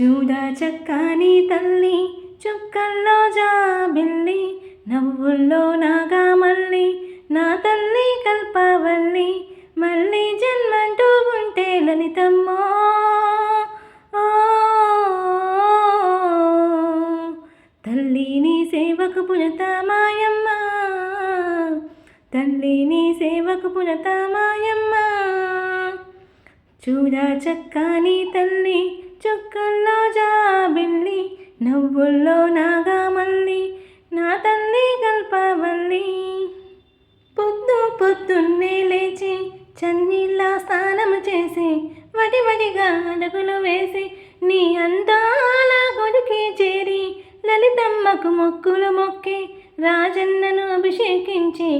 చూడా చక్కని తల్లి చుక్కల్లో జాబిల్లి నవ్వుల్లో నాగా మళ్ళీ నా తల్లి కల్పవల్లి మళ్ళీ జన్మంటూ ఉంటే లలితమ్మో. ఓ, సేవకు పులత మాయమ్మ తల్లిని సేవకు పులత మాయమ్మ చూడా చక్కని తల్లి చుక్కల్లో జాబిల్లి నవ్వుల్లో నాగామల్లి నా తల్లి కల్పవల్లి పొద్దు పొద్దున్నే లేచి చన్నీళ్ళ స్నానము చేసి వడి వడిగా అడుగులు వేసి నీ అందాల కొడుకి చేరి లలితమ్మకు మొక్కులు మొక్కి రాజన్నను అభిషేకించి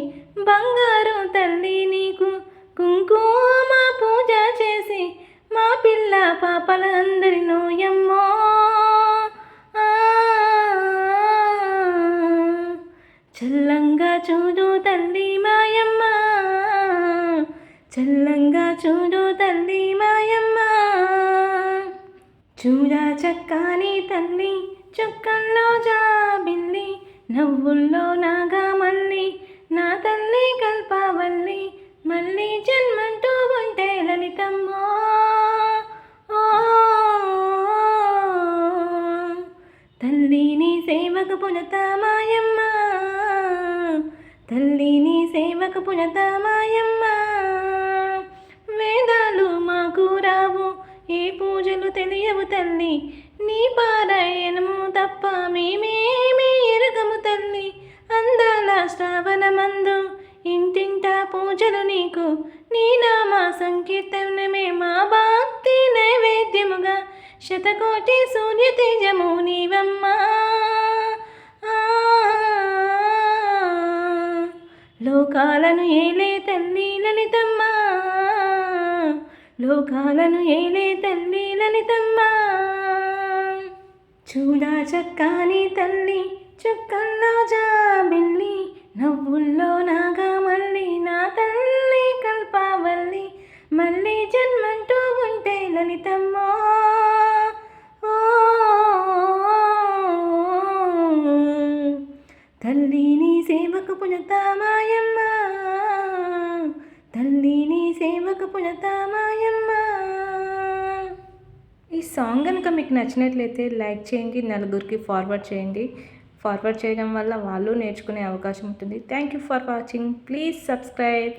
బంగారు తల్లి నీకు కుంకుమ పూజ చేసి మా పిల్ల పాపల నోయమ్మో. చల్లంగా చూడు తల్లి మాయమ్మ. చల్లంగా చూడు తల్లి మాయమ్మ. చూడా చక్కని తల్లి చుక్కల్లో జాబిల్లి నవ్వుల్లో నాగా మళ్ళీ నా తల్లి కల్పవల్లి మళ్ళీ జన్మంటూ సేవకు పునత మాయమ్మ తల్లి నీ సేవకు పునత మాయమ్మ వేదాలు మాకు రావు ఏ పూజలు తెలియవు తల్లి. నీ పారాయణము తప్ప మేమేమి ఎరగము తల్లి. అందాల శ్రావణమందు ఇంటింట పూజలు నీకు. నీ నామ సంకీర్తనమే మా భక్తి నైవేద్యముగా. శతకోటి సూర్యతేజము నీవమ్మా. లోకాలను ఏలే తల్లి లలితమ్మ. లోకాలను ఏలే తల్లి లలితమ్మ. చూడా చక్కని తల్లి చుక్కల్లో జాబిల్లి నవ్వుల్లో నాగా మళ్ళీ నా తల్లి కల్పావల్లి మళ్ళీ జన్మంటూ ఉంటే లలితమ్మో. ఓ, సేవకు పుణతామాయమ్మ తల్లి నీ సేవకు పుణతామాయమ్మ ఈ సాంగ్ కనుక మీకు నచ్చినట్లయితే లైక్ చేయండి నలుగురికి ఫార్వర్డ్ చేయండి. ఫార్వర్డ్ చేయడం వల్ల వాళ్ళు నేర్చుకునే అవకాశం ఉంటుంది. Thank you for watching. Please subscribe.